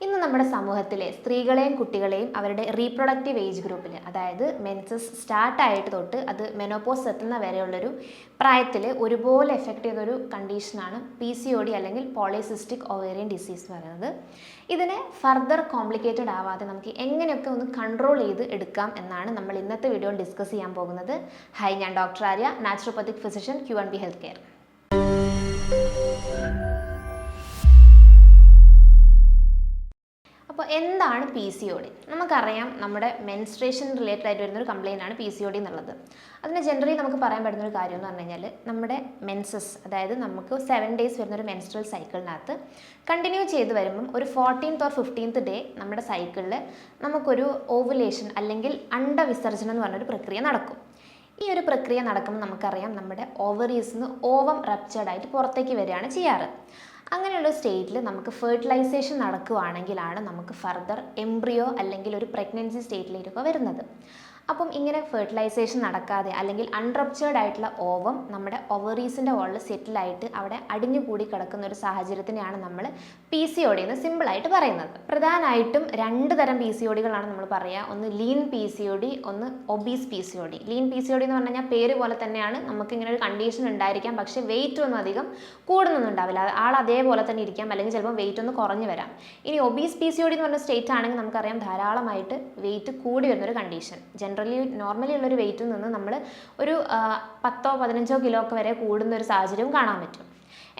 ഇന്ന് നമ്മുടെ സമൂഹത്തിലെ സ്ത്രീകളെയും കുട്ടികളെയും അവരുടെ റീപ്രൊഡക്റ്റീവ് ഏജ് ഗ്രൂപ്പിൽ അതായത് മെൻസസ് സ്റ്റാർട്ടായിട്ട് തൊട്ട് അത് മെനോപോസ് എത്തുന്ന വരെയുള്ളൊരു പ്രായത്തിൽ ഒരുപോലെ എഫക്റ്റ് ചെയ്തൊരു കണ്ടീഷനാണ് പി സി ഒ ഡി അല്ലെങ്കിൽ പോളിസിസ്റ്റിക് ഒവേറിയൻ ഡിസീസ് എന്ന് പറയുന്നത്. ഇതിനെ ഫർദർ കോംപ്ലിക്കേറ്റഡ് ആവാതെ നമുക്ക് എങ്ങനെയൊക്കെ ഒന്ന് കൺട്രോൾ ചെയ്ത് എടുക്കാം എന്നാണ് നമ്മൾ ഇന്നത്തെ വീഡിയോയിൽ ഡിസ്കസ് ചെയ്യാൻ പോകുന്നത്. ഹൈ ഞാൻ doctor Arya naturopathic physician Q and B health care അപ്പോൾ എന്താണ് പി സി ഒ ഡി നമുക്കറിയാം നമ്മുടെ മെൻസ്ട്രേഷൻ റിലേറ്റഡ് ആയിട്ട് വരുന്ന ഒരു കംപ്ലയിന്റ് ആണ് പി സി ഒ ഡി എന്നുള്ളത്. അതിന് ജനറലി നമുക്ക് പറയാൻ പറ്റുന്ന ഒരു കാര്യം എന്ന് പറഞ്ഞു കഴിഞ്ഞാൽ നമ്മുടെ മെൻസസ് അതായത് നമുക്ക് സെവൻ ഡേയ്സ് വരുന്ന ഒരു മെൻസ്ട്രൽ സൈക്കിളിനകത്ത് കണ്ടിന്യൂ ചെയ്ത് വരുമ്പം ഒരു ഫോർട്ടീൻത്ത് ഓർ ഫിഫ്റ്റീൻത്ത് ഡേ നമ്മുടെ സൈക്കിളിൽ നമുക്കൊരു ഓവുലേഷൻ അല്ലെങ്കിൽ അണ്ടവിസർജനം എന്ന് പറഞ്ഞൊരു പ്രക്രിയ നടക്കും. ഈ ഒരു പ്രക്രിയ നടക്കുമ്പോൾ നമുക്കറിയാം നമ്മുടെ ഓവറീസ് നിന്ന് ഓവം റപ്ചേർഡ് ആയിട്ട് പുറത്തേക്ക് വരികയാണ് ചെയ്യാറ്. അങ്ങനെയുള്ള സ്റ്റേറ്റിൽ നമുക്ക് ഫെർട്ടിലൈസേഷൻ നടക്കുകയാണെങ്കിലാണ് നമുക്ക് ഫർദർ എംബ്രിയോ അല്ലെങ്കിൽ ഒരു പ്രഗ്നൻസി സ്റ്റേറ്റിലേക്കൊക്കെ വരുന്നത്. അപ്പം ഇങ്ങനെ ഫെർട്ടിലൈസേഷൻ നടക്കാതെ അല്ലെങ്കിൽ അൺറപ്ചേർഡ് ആയിട്ടുള്ള ഓവം നമ്മുടെ ഒവറീസിന്റെ വോളിൽ സെറ്റിലായിട്ട് അവിടെ അടിഞ്ഞുകൂടി കിടക്കുന്ന ഒരു സാഹചര്യത്തിനെയാണ് നമ്മൾ പി സി ഒ ഡി എന്ന് സിമ്പിളായിട്ട് പറയുന്നത്. പ്രധാനമായിട്ടും രണ്ട് തരം പി സി ഒ ഡികളാണ് നമ്മൾ പറയുക. ഒന്ന് lean P C O D ഒന്ന് obese P C O D lean P C O D എന്ന് പറഞ്ഞു കഴിഞ്ഞാൽ പേര് പോലെ തന്നെയാണ് നമുക്ക് ഇങ്ങനെ ഒരു കണ്ടീഷൻ ഉണ്ടായിരിക്കാം. പക്ഷേ വെയിറ്റ് ഒന്നും അധികം കൂടുന്നൊന്നും ഉണ്ടാവില്ല. ആൾ അതേപോലെ തന്നെ ഇരിക്കാം. അല്ലെങ്കിൽ ചിലപ്പോൾ വെയിറ്റ് ഒന്ന് കുറഞ്ഞു വരാം. ഇനി obese P C O D എന്ന് പറഞ്ഞ സ്റ്റേറ്റ് ആണെങ്കിൽ നമുക്കറിയാം ധാരാളമായിട്ട് വെയിറ്റ് കൂടി വരുന്നൊരു കണ്ടീഷൻ ജനറലി നോർമലി ഉള്ളൊരു വെയിറ്റിൽ നിന്ന് നമ്മൾ ഒരു പത്തോ പതിനഞ്ചോ കിലോ ഒക്കെ വരെ കൂടുന്ന ഒരു സാഹചര്യവും കാണാൻ പറ്റും.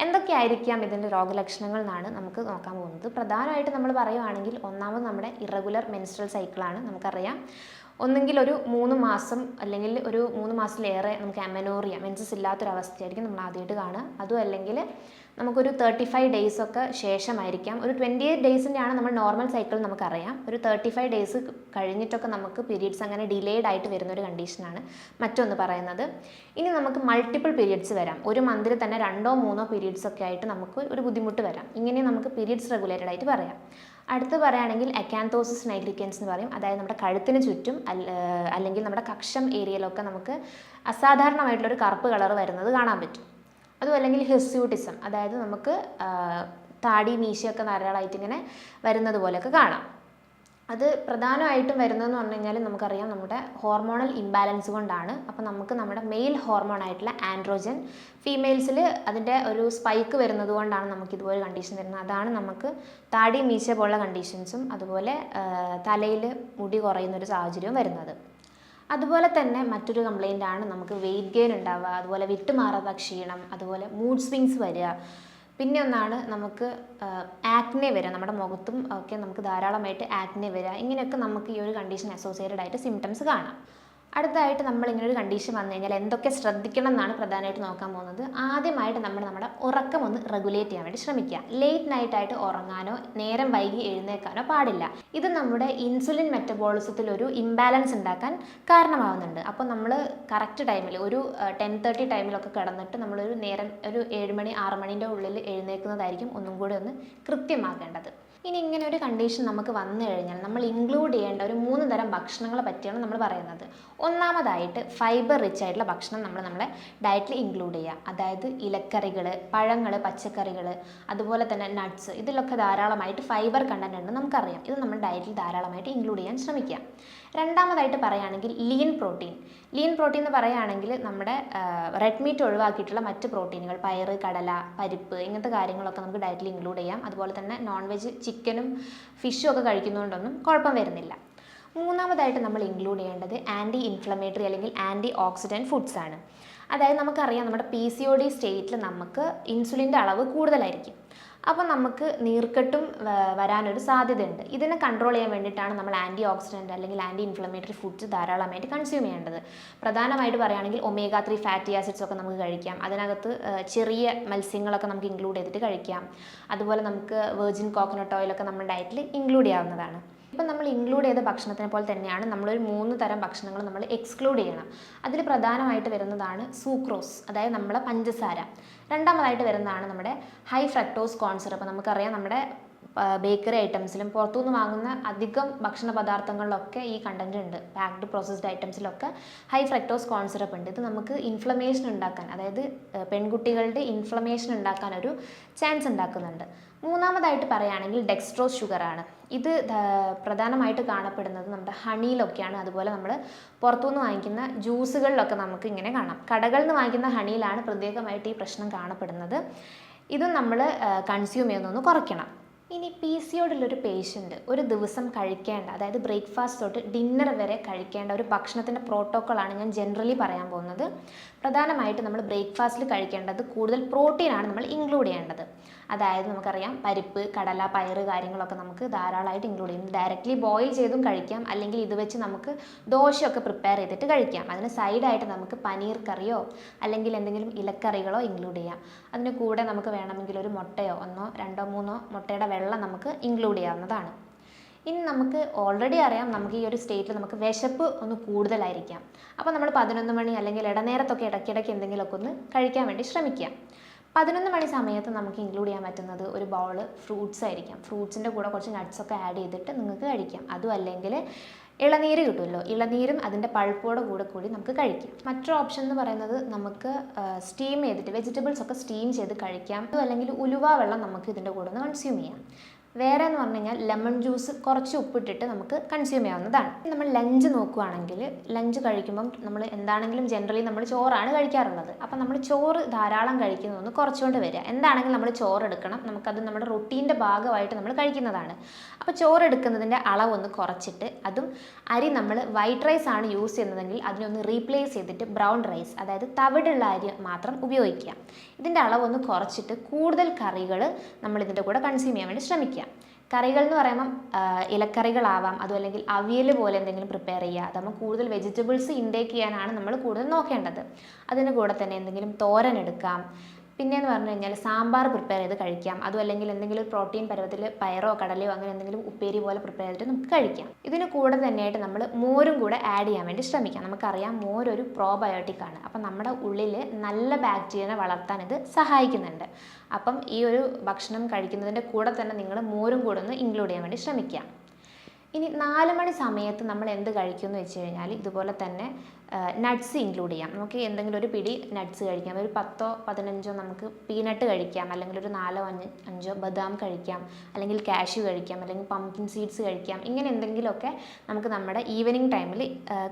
എന്തൊക്കെയായിരിക്കാം ഇതിന്റെ രോഗലക്ഷണങ്ങൾ എന്നാണ് നമുക്ക് നോക്കാൻ പോകുന്നത്. പ്രധാനമായിട്ട് നമ്മൾ പറയുവാണെങ്കിൽ ഒന്നാമത് നമ്മുടെ ഇറഗുലർ മെൻസ്ട്രൽ സൈക്കിളാണ് നമുക്കറിയാം. ഒന്നെങ്കിൽ ഒരു മൂന്ന് മാസം അല്ലെങ്കിൽ ഒരു മൂന്ന് മാസത്തിലേറെ നമുക്ക് അമനോറിയ മെൻസസ് ഇല്ലാത്തൊരവസ്ഥയായിരിക്കും നമ്മൾ ആദ്യമായിട്ട് കാണുക. അതും അല്ലെങ്കിൽ നമുക്കൊരു തേർട്ടി ഫൈവ് ഡേയ്സ് ഒക്കെ ശേഷമായിരിക്കാം. ഒരു ട്വന്റി എയ്റ്റ് ഡേയ്സിന്റെയാണ് നമ്മൾ നോർമൽ സൈക്കിൾ നമുക്കറിയാം. ഒരു തേർട്ടി ഫൈവ് ഡേയ്സ് കഴിഞ്ഞിട്ടൊക്കെ നമുക്ക് പീരീഡ്സ് അങ്ങനെ ഡിലേഡ് ആയിട്ട് വരുന്ന ഒരു കണ്ടീഷനാണ് മറ്റൊന്ന് പറയുന്നത്. ഇനി നമുക്ക് മൾട്ടിപ്പിൾ പീരീഡ്സ് വരാം. ഒരു മന്തിൽ തന്നെ രണ്ടോ മൂന്നോ പീരീഡ്സ് ഒക്കെ ആയിട്ട് നമുക്ക് ഒരു ബുദ്ധിമുട്ട് വരാം. ഇങ്ങനെ നമുക്ക് പീരീഡ്സ് റെഗുലേറ്റഡ് ആയിട്ട് പറയാം. അടുത്ത് പറയുകയാണെങ്കിൽ അക്കാന്തോസിസ് നൈഗ്രിക്കൻസ് എന്ന് പറയും. അതായത് നമ്മുടെ കഴുത്തിന് ചുറ്റും അല്ല- അല്ലെങ്കിൽ നമ്മുടെ കക്ഷം ഏരിയയിലൊക്കെ നമുക്ക് അസാധാരണമായിട്ടുള്ളൊരു കറുപ്പ് കളർ വരുന്നത് കാണാൻ പറ്റും. അതും അല്ലെങ്കിൽ ഹെസ്യൂട്ടിസം അതായത് നമുക്ക് താടി മീശയൊക്കെ ധാരാളമായിട്ട് ഇങ്ങനെ വരുന്നത് പോലെയൊക്കെ കാണാം. അത് പ്രധാനമായിട്ടും വരുന്നതെന്ന് പറഞ്ഞു കഴിഞ്ഞാൽ നമുക്കറിയാം നമ്മുടെ ഹോർമോണൽ ഇംബാലൻസ് കൊണ്ടാണ്. അപ്പോൾ നമുക്ക് നമ്മുടെ മെയിൽ ഹോർമോൺ ആയിട്ടുള്ള ആൻഡ്രോജൻ ഫീമെയിൽസിൽ അതിന്റെ ഒരു സ്പൈക്ക് വരുന്നത് കൊണ്ടാണ് നമുക്ക് ഇതുപോലെ കണ്ടീഷൻ വരുന്നത്. അതാണ് നമുക്ക് താടി മീശ പോലുള്ള കണ്ടീഷൻസും അതുപോലെ തലയിൽ മുടി കുറയുന്ന ഒരു സാഹചര്യവും വരുന്നത്. അതുപോലെ തന്നെ മറ്റൊരു കംപ്ലൈന്റ് ആണ് നമുക്ക് വെയിറ്റ് ഗെയിൻ ഉണ്ടാവുക അതുപോലെ വിട്ടുമാറാത്ത ക്ഷീണം അതുപോലെ മൂഡ് സ്വിങ്സ് വരിക. പിന്നെ ഒന്നാണ് നമുക്ക് ആക്നെ വരിക. നമ്മുടെ മുഖത്തും ഒക്കെ നമുക്ക് ധാരാളമായിട്ട് ആക്നെ വരിക. ഇങ്ങനെയൊക്കെ നമുക്ക് ഈ ഒരു കണ്ടീഷൻ അസോസിയേറ്റഡ് ആയിട്ട് സിംറ്റംസ് കാണാം. അടുത്തതായിട്ട് നമ്മൾ ഇങ്ങനെ ഒരു കണ്ടീഷൻ വന്നു കഴിഞ്ഞാൽ എന്തൊക്കെ ശ്രദ്ധിക്കണം എന്നാണ് പ്രധാനമായിട്ട് നോക്കാൻ പോകുന്നത്. ആദ്യമായിട്ട് നമ്മൾ നമ്മുടെ ഉറക്കം ഒന്ന് റെഗുലേറ്റ് ചെയ്യാൻ വേണ്ടി ശ്രമിക്കുക. ലേറ്റ് നൈറ്റ് ആയിട്ട് ഉറങ്ങാനോ നേരം വൈകി എഴുന്നേക്കാനോ പാടില്ല. ഇത് നമ്മുടെ ഇൻസുലിൻ മെറ്റബോളിസത്തിൽ ഒരു ഇംബാലൻസ് ഉണ്ടാക്കാൻ കാരണമാവുന്നുണ്ട്. അപ്പോൾ നമ്മൾ കറക്റ്റ് ടൈമിൽ ഒരു ടെൻ തേർട്ടി ടൈമിലൊക്കെ കിടന്നിട്ട് നമ്മളൊരു നേരം ഒരു ഏഴ് മണി ആറ് മണീന്റെ ഉള്ളിൽ എഴുന്നേൽക്കുന്നതായിരിക്കും ഒന്നും കൂടി ഒന്ന് കൃത്യമാക്കേണ്ടത്. ഇനി ഇങ്ങനെ ഒരു കണ്ടീഷൻ നമുക്ക് വന്നു കഴിഞ്ഞാൽ നമ്മൾ ഇൻക്ലൂഡ് ചെയ്യേണ്ട ഒരു മൂന്ന് തരം ഭക്ഷണങ്ങളെ പറ്റിയാണ് നമ്മൾ പറയുന്നത്. ഒന്നാമതായിട്ട് ഫൈബർ റിച്ച് ആയിട്ടുള്ള ഭക്ഷണം നമ്മൾ നമ്മുടെ ഡയറ്റിൽ ഇൻക്ലൂഡ് ചെയ്യുക അതായത് ഇലക്കറികൾ പഴങ്ങൾ പച്ചക്കറികൾ അതുപോലെ തന്നെ നട്ട്സ് ഇതിലൊക്കെ ധാരാളമായിട്ട് ഫൈബർ കണ്ടന്റ് ഉണ്ട് നമുക്കറിയാം. ഇത് നമ്മൾ ഡയറ്റിൽ ധാരാളമായിട്ട് ഇൻക്ലൂഡ് ചെയ്യാൻ ശ്രമിക്കുക രണ്ടാമതായിട്ട് പറയുകയാണെങ്കിൽ ലീൻ പ്രോട്ടീൻ ലീൻ പ്രോട്ടീൻ എന്ന് പറയുകയാണെങ്കിൽ നമ്മുടെ റെഡ് മീറ്റ് ഒഴിവാക്കിയിട്ടുള്ള മറ്റ് പ്രോട്ടീനുകൾ പയറ് കടല പരിപ്പ് ഇങ്ങനത്തെ കാര്യങ്ങളൊക്കെ നമുക്ക് ഡയറ്റിൽ ഇൻക്ലൂഡ് ചെയ്യാം. അതുപോലെ തന്നെ നോൺ വെജ് ചിക്കനും ഫിഷും ഒക്കെ കഴിക്കുന്നതുകൊണ്ടൊന്നും കുഴപ്പം വരുന്നില്ല. മൂന്നാമതായിട്ട് നമ്മൾ ഇൻക്ലൂഡ് ചെയ്യേണ്ടത് ആന്റി ഇൻഫ്ലമേറ്ററി അല്ലെങ്കിൽ ആന്റി ഓക്സിഡന്റ് ഫുഡ്സ് ആണ്. അതായത് നമുക്കറിയാം നമ്മുടെ പി സി ഒ ഡി സ്റ്റേറ്റിൽ നമുക്ക് ഇൻസുലിന്റെ അളവ് കൂടുതലായിരിക്കും. അപ്പോൾ നമുക്ക് നീർക്കെട്ടും വരാനൊരു സാധ്യതയുണ്ട്. ഇതിനെ കൺട്രോൾ ചെയ്യാൻ വേണ്ടിയിട്ടാണ് നമ്മൾ ആന്റി ഓക്സിഡന്റ് അല്ലെങ്കിൽ ആന്റി ഇൻഫ്ലമേറ്ററി ഫുഡ്സ് ധാരാളമായിട്ട് കൺസ്യൂം ചെയ്യേണ്ടത്. പ്രധാനമായിട്ട് പറയുകയാണെങ്കിൽ ഒമേഗ ത്രീ ഫാറ്റി ആസിഡ്സ് ഒക്കെ നമുക്ക് കഴിക്കാം. അതിനകത്ത് ചെറിയ മത്സ്യങ്ങളൊക്കെ നമുക്ക് ഇൻക്ലൂഡ് ചെയ്തിട്ട് കഴിക്കാം. അതുപോലെ നമുക്ക് വെർജിൻ കോക്കനട്ട് ഓയിലൊക്കെ നമ്മുടെ ഡയറ്റിൽ ഇൻക്ലൂഡ് ചെയ്യാവുന്നതാണ്. ഇപ്പം നമ്മൾ ഇൻക്ലൂഡ് ചെയ്ത ഭക്ഷണത്തിനെ പോലെ തന്നെയാണ് നമ്മളൊരു മൂന്ന് തരം ഭക്ഷണങ്ങൾ നമ്മൾ എക്സ്ക്ലൂഡ് ചെയ്യണം. അതിൽ പ്രധാനമായിട്ട് വരുന്നതാണ് സൂക്രോസ് അതായത് നമ്മളെ പഞ്ചസാര. രണ്ടാമതായിട്ട് വരുന്നതാണ് നമ്മുടെ ഹൈ ഫ്രക്ടോസ് കോൺ സിറപ്പ് നമുക്കറിയാം നമ്മുടെ ബേക്കറി ഐറ്റംസിലും പുറത്തുനിന്ന് വാങ്ങുന്ന അധികം ഭക്ഷണ പദാർത്ഥങ്ങളിലൊക്കെ ഈ കണ്ടന്റ് ഉണ്ട്. പാക്ഡ് പ്രോസസ്ഡ് ഐറ്റംസിലൊക്കെ ഹൈ ഫ്രക്ടോസ് കോൺ സിറപ്പ് ഉണ്ട്. ഇത് നമുക്ക് ഇൻഫ്ലമേഷൻ ഉണ്ടാക്കാൻ അതായത് പെൺകുട്ടികളുടെ ഇൻഫ്ലമേഷൻ ഉണ്ടാക്കാൻ ഒരു ചാൻസ് ഉണ്ടാക്കുന്നുണ്ട്. മൂന്നാമതായിട്ട് പറയുകയാണെങ്കിൽ ഡെക്സ്ട്രോസ് ഷുഗറാണ് ഇത് പ്രധാനമായിട്ട് കാണപ്പെടുന്നത് നമ്മുടെ ഹണിയിലൊക്കെയാണ്. അതുപോലെ നമ്മൾ പുറത്തുനിന്ന് വാങ്ങിക്കുന്ന ജ്യൂസുകളിലൊക്കെ നമുക്ക് ഇങ്ങനെ കാണാം. കടകളിൽ നിന്ന് വാങ്ങിക്കുന്ന ഹണിയിലാണ് പ്രത്യേകമായിട്ട് ഈ പ്രശ്നം കാണപ്പെടുന്നത്. ഇതും നമ്മൾ കൺസ്യൂം ചെയ്യുന്നൊന്ന് കുറയ്ക്കണം. ഇനി പി സി ഒരു പേഷ്യന്റ് ഒരു ദിവസം കഴിക്കേണ്ട അതായത് ബ്രേക്ക്ഫാസ്റ്റ് തൊട്ട് ഡിന്നർ വരെ കഴിക്കേണ്ട ഒരു ഭക്ഷണത്തിന്റെ പ്രോട്ടോക്കോളാണ് ഞാൻ ജനറലി പറയാൻ പോകുന്നത്. പ്രധാനമായിട്ട് നമ്മൾ ബ്രേക്ക്ഫാസ്റ്റിൽ കഴിക്കേണ്ടത് കൂടുതൽ പ്രോട്ടീനാണ് നമ്മൾ ഇൻക്ലൂഡ് ചെയ്യേണ്ടത്. അതായത് നമുക്കറിയാം പരിപ്പ് കടല പയറ് കാര്യങ്ങളൊക്കെ നമുക്ക് ധാരാളമായിട്ട് ഇൻക്ലൂഡ് ചെയ്യും. ഡയറക്റ്റ്ലി ബോയിൽ ചെയ്തും കഴിക്കാം. അല്ലെങ്കിൽ ഇത് വെച്ച് നമുക്ക് ദോശയൊക്കെ പ്രിപ്പയർ ചെയ്തിട്ട് കഴിക്കാം. അതിന് സൈഡായിട്ട് നമുക്ക് പനീർ കറിയോ അല്ലെങ്കിൽ എന്തെങ്കിലും ഇലക്കറികളോ ഇൻക്ലൂഡ് ചെയ്യാം. അതിന് കൂടെ നമുക്ക് വേണമെങ്കിൽ ഒരു മുട്ടയോ ഒന്നോ രണ്ടോ മൂന്നോ മുട്ടയുടെ വെള്ളം നമുക്ക് ഇൻക്ലൂഡ് ചെയ്യാവുന്നതാണ്. ഇനി നമുക്ക് ഓൾറെഡി അറിയാം നമുക്ക് ഈ ഒരു സ്റ്റേറ്റിൽ നമുക്ക് വിശപ്പ് ഒന്ന് കൂടുതലായിരിക്കാം. അപ്പോൾ നമ്മൾ പതിനൊന്ന് മണി അല്ലെങ്കിൽ ഇടനേരത്തൊക്കെ ഇടയ്ക്കിടയ്ക്ക് എന്തെങ്കിലുമൊക്കെ ഒന്ന് കഴിക്കാൻ വേണ്ടി ശ്രമിക്കുക. പതിനൊന്ന് മണി സമയത്ത് നമുക്ക് ഇൻക്ലൂഡ് ചെയ്യാൻ പറ്റുന്നത് ഒരു ബൗൾ ഫ്രൂട്ട്സ് ആയിരിക്കാം. ഫ്രൂട്ട്സിന്റെ കൂടെ കുറച്ച് നട്ട്സൊക്കെ ആഡ് ചെയ്തിട്ട് നിങ്ങൾക്ക് കഴിക്കാം. അതും അല്ലെങ്കിൽ ഇളനീര് കിട്ടുമല്ലോ. ഇളനീരും അതിന്റെ പഴുപ്പോടെ കൂടെ കൂടി നമുക്ക് കഴിക്കാം. മറ്റൊരു ഓപ്ഷൻ എന്ന് പറയുന്നത് നമുക്ക് സ്റ്റീം ചെയ്തിട്ട് വെജിറ്റബിൾസ് ഒക്കെ സ്റ്റീം ചെയ്ത് കഴിക്കാം. അതും അല്ലെങ്കിൽ ഉലുവ വെള്ളം നമുക്ക് ഇതിന്റെ കൂടെ ഒന്ന് കൺസ്യൂം ചെയ്യാം. വേറെ എന്ന് പറഞ്ഞു കഴിഞ്ഞാൽ ലെമൺ ജ്യൂസ് കുറച്ച് ഉപ്പിട്ടിട്ട് നമുക്ക് കൺസ്യൂം ചെയ്യാവുന്നതാണ്. നമ്മൾ ലഞ്ച് നോക്കുകയാണെങ്കിൽ ലഞ്ച് കഴിക്കുമ്പം നമ്മൾ എന്താണെങ്കിലും ജനറലി നമ്മൾ ചോറാണ് കഴിക്കാറുള്ളത്. അപ്പം നമ്മൾ ചോറ് ധാരാളം കഴിക്കുന്നതൊന്ന് കുറച്ചുകൊണ്ട് വരിക. എന്താണെങ്കിലും നമ്മൾ ചോറ് എടുക്കണം നമുക്കത് നമ്മുടെ റൊട്ടീന്റെ ഭാഗമായിട്ട് നമ്മൾ കഴിക്കുന്നതാണ്. അപ്പോൾ ചോറ് എടുക്കുന്നതിന്റെ അളവൊന്ന് കുറച്ചിട്ട് അതും അരി നമ്മൾ വൈറ്റ് റൈസ് ആണ് യൂസ് ചെയ്യുന്നതെങ്കിൽ അതിനൊന്ന് റീപ്ലേസ് ചെയ്തിട്ട് ബ്രൗൺ റൈസ് അതായത് തവിടുള്ള അരി മാത്രം ഉപയോഗിക്കുക. ഇതിന്റെ അളവൊന്ന് കുറച്ചിട്ട് കൂടുതൽ കറികൾ നമ്മൾ ഇതിന്റെ കൂടെ കൺസ്യൂം ചെയ്യാൻ വേണ്ടി ശ്രമിക്കുക. കറികൾ എന്ന് പറയുമ്പം ഇലക്കറികളാവാം. അതും അല്ലെങ്കിൽ അവിയൽ പോലെ എന്തെങ്കിലും പ്രിപ്പയർ ചെയ്യുക. അതാകുമ്പോൾ കൂടുതൽ വെജിറ്റബിൾസ് ഇൻടേക്ക് ചെയ്യാനാണ് നമ്മൾ കൂടുതൽ നോക്കേണ്ടത്. അതിന്റെ കൂടെ തന്നെ എന്തെങ്കിലും തോരൻ എടുക്കാം. പിന്നെ എന്ന് പറഞ്ഞു കഴിഞ്ഞാൽ സാമ്പാർ പ്രിപ്പയർ ചെയ്ത് കഴിക്കാം. അതും അല്ലെങ്കിൽ എന്തെങ്കിലും പ്രോട്ടീൻ പരുവത്തിൽ പയറോ കടലയോ അങ്ങനെ എന്തെങ്കിലും ഉപ്പേരി പോലെ പ്രിപ്പയർ ചെയ്തിട്ട് നമുക്ക് കഴിക്കാം. ഇതിന് കൂടെ തന്നെയായിട്ട് നമ്മൾ മോരും കൂടെ ആഡ് ചെയ്യാൻ വേണ്ടി ശ്രമിക്കാം. നമുക്കറിയാം മോരൊരു പ്രോബയോട്ടിക് ആണ്. അപ്പം നമ്മുടെ ഉള്ളിൽ നല്ല ബാക്ടീരിയനെ വളർത്താൻ ഇത് സഹായിക്കുന്നുണ്ട്. അപ്പം ഈ ഒരു ഭക്ഷണം കഴിക്കുന്നതിന്റെ കൂടെ തന്നെ നിങ്ങൾ മോരും കൂടെ ഒന്ന് ഇൻക്ലൂഡ് ചെയ്യാൻ വേണ്ടി ശ്രമിക്കുക ഇനി നാല് മണി സമയത്ത് നമ്മൾ എന്ത് കഴിക്കും എന്ന് വെച്ച് കഴിഞ്ഞാൽ ഇതുപോലെ തന്നെ നട്ട്സ് ഇൻക്ലൂഡ് ചെയ്യാം. നമുക്ക് എന്തെങ്കിലും ഒരു പിടി നട്ട്സ് കഴിക്കാം. ഒരു പത്തോ പതിനഞ്ചോ നമുക്ക് പീനട്ട് കഴിക്കാം. അല്ലെങ്കിൽ ഒരു നാലോ അഞ്ച് ബദാം കഴിക്കാം. അല്ലെങ്കിൽ കാഷ്യൂ കഴിക്കാം. അല്ലെങ്കിൽ പംകിൻ സീഡ്സ് കഴിക്കാം. ഇങ്ങനെ എന്തെങ്കിലുമൊക്കെ നമുക്ക് നമ്മുടെ ഈവനിങ് ടൈമിൽ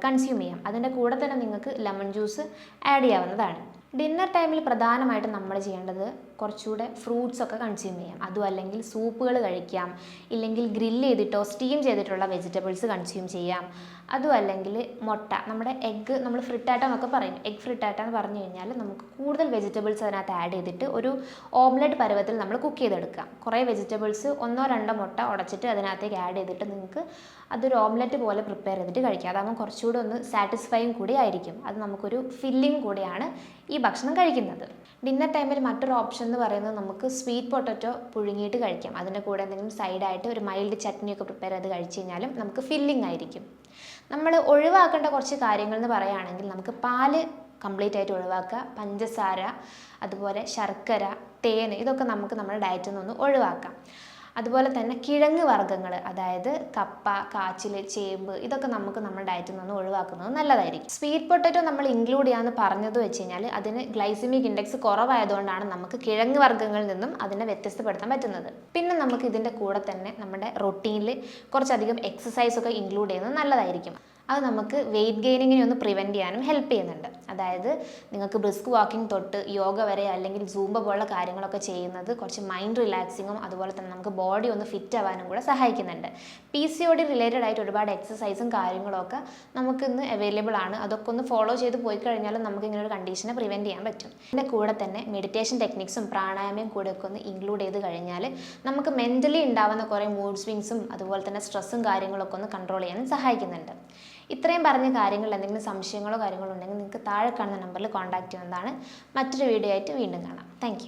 കൺസ്യൂം ചെയ്യാം. അതിന്റെ കൂടെ തന്നെ നിങ്ങൾക്ക് ലെമൺ ജ്യൂസ് ആഡ് ചെയ്യാവുന്നതാണ്. ഡിന്നർ ടൈമിൽ പ്രധാനമായിട്ടും നമ്മൾ ചെയ്യേണ്ടത് കുറച്ചുകൂടെ ഫ്രൂട്ട്സ് ഒക്കെ കൺസ്യൂം ചെയ്യാം. അതും അല്ലെങ്കിൽ സൂപ്പുകൾ കഴിക്കാം. ഇല്ലെങ്കിൽ ഗ്രില്ല് ചെയ്തിട്ടോ സ്റ്റീം ചെയ്തിട്ടുള്ള വെജിറ്റബിൾസ് കൺസ്യൂം ചെയ്യാം. അതും അല്ലെങ്കിൽ മുട്ട. നമ്മുടെ എഗ്ഗ് നമ്മൾ ഫ്രിട്ടാറ്റ എന്നൊക്കെ പറയും. എഗ് ഫ്രിട്ടാറ്റ എന്ന് പറഞ്ഞു കഴിഞ്ഞാൽ നമുക്ക് കൂടുതൽ വെജിറ്റബിൾസ് അതിനകത്ത് ആഡ് ചെയ്തിട്ട് ഒരു ഓംലെറ്റ് പരുവത്തിൽ നമ്മൾ കുക്ക് ചെയ്തെടുക്കാം. കുറേ വെജിറ്റബിൾസ് ഒന്നോ രണ്ടോ മുട്ട ഉടച്ചിട്ട് അതിനകത്തേക്ക് ആഡ് ചെയ്തിട്ട് നിങ്ങൾക്ക് അതൊരു ഓംലെറ്റ് പോലെ പ്രിപ്പയർ ചെയ്തിട്ട് കഴിക്കാം. അതാകുമ്പോൾ കുറച്ചുകൂടെ ഒന്ന് സാറ്റിസ്ഫൈങ് കൂടി ആയിരിക്കും. അത് നമുക്കൊരു ഫില്ലിംഗ് കൂടിയാണ് ഈ ഭക്ഷണം കഴിക്കുന്നത്. ഡിന്നർ ടൈമിൽ മറ്റൊരു ഓപ്ഷൻ എന്ന് പറയുന്നത് നമുക്ക് സ്വീറ്റ് പൊട്ടറ്റോ പുഴുങ്ങിയിട്ട് കഴിക്കാം. അതിന്റെ കൂടെ എന്തെങ്കിലും സൈഡായിട്ട് ഒരു മൈൽഡ് ചട്നിയൊക്കെ പ്രിപ്പയർ ചെയ്ത് കഴിച്ച് കഴിഞ്ഞാലും നമുക്ക് ഫില്ലിംഗ് ആയിരിക്കും. നമ്മൾ ഒഴിവാക്കേണ്ട കുറച്ച് കാര്യങ്ങൾ എന്ന് പറയുകയാണെങ്കിൽ നമുക്ക് പാൽ കംപ്ലീറ്റ് ആയിട്ട് ഒഴിവാക്കുക. പഞ്ചസാര അതുപോലെ ശർക്കര തേൻ ഇതൊക്കെ നമുക്ക് നമ്മുടെ ഡയറ്റിൽ നിന്ന് ഒഴിവാക്കാം. അതുപോലെ തന്നെ കിഴങ്ങ് വർഗങ്ങൾ അതായത് കപ്പ കാച്ചിൽ ചേമ്പ് ഇതൊക്കെ നമുക്ക് നമ്മുടെ ഡയറ്റിൽ നിന്ന് ഒഴിവാക്കുന്നത് നല്ലതായിരിക്കും. സ്വീറ്റ് പൊട്ടറ്റോ നമ്മൾ ഇൻക്ലൂഡ് ചെയ്യാന്ന് പറഞ്ഞത് വെച്ച് കഴിഞ്ഞാൽ അതിന് ഗ്ലൈസിമിക് ഇൻഡെക്സ് കുറവായതുകൊണ്ടാണ് നമുക്ക് കിഴങ്ങ് വർഗങ്ങളിൽ നിന്നും അതിനെ വ്യത്യസ്തപ്പെടുത്താൻ പറ്റുന്നത്. പിന്നെ നമുക്ക് ഇതിന്റെ കൂടെ തന്നെ നമ്മുടെ റൊട്ടീനിൽ കുറച്ചധികം എക്സസൈസ് ഒക്കെ ഇൻക്ലൂഡ് ചെയ്യുന്നത് നല്ലതായിരിക്കും. അത് നമുക്ക് വെയിറ്റ് ഗെയിനിങ്ങിനെ ഒന്ന് പ്രിവെന്റ് ചെയ്യാനും ഹെൽപ്പ് ചെയ്യുന്നുണ്ട്. അതായത് നിങ്ങൾക്ക് ബ്രിസ്ക് വാക്കിംഗ് തൊട്ട് യോഗ വരെ അല്ലെങ്കിൽ സൂംബ പോലുള്ള കാര്യങ്ങളൊക്കെ ചെയ്യുന്നത് കുറച്ച് മൈൻഡ് റിലാക്സിങ്ങും അതുപോലെ തന്നെ നമുക്ക് ബോഡി ഒന്ന് ഫിറ്റ് ആവാനും കൂടെ സഹായിക്കുന്നുണ്ട്. P C O D related ആയിട്ട് ഒരുപാട് എക്സസൈസും കാര്യങ്ങളൊക്കെ നമുക്ക് ഇന്ന് അവൈലബിൾ ആണ്. അതൊക്കെ ഒന്ന് ഫോളോ ചെയ്ത് പോയി കഴിഞ്ഞാലും നമുക്ക് ഇങ്ങനെ ഒരു കണ്ടീഷനെ പ്രിവെന്റ് ചെയ്യാൻ പറ്റും. ഇതിന്റെ കൂടെ തന്നെ മെഡിറ്റേഷൻ ടെക്നിക്സും പ്രാണായാമയും കൂടെ ഒക്കെ ഒന്ന് ഇൻക്ലൂഡ് ചെയ്ത് കഴിഞ്ഞാൽ നമുക്ക് മെന്റലി ഉണ്ടാവുന്ന കുറേ മൂഡ് സ്വിങ്സും അതുപോലെ തന്നെ സ്ട്രെസ്സും കാര്യങ്ങളൊക്കെ ഒന്ന് കൺട്രോൾ ചെയ്യാനും സഹായിക്കുന്നുണ്ട്. ഇത്രയും പറഞ്ഞ കാര്യങ്ങൾ എന്തെങ്കിലും സംശയങ്ങളോ കാര്യങ്ങളോ ഉണ്ടെങ്കിൽ നിങ്ങൾക്ക് താഴെ കാണുന്ന നമ്പറിൽ കോൺടാക്റ്റ് ചെയ്യുന്നതാണ്. മറ്റൊരു വീഡിയോ ആയിട്ട് വീണ്ടും കാണാം. താങ്ക്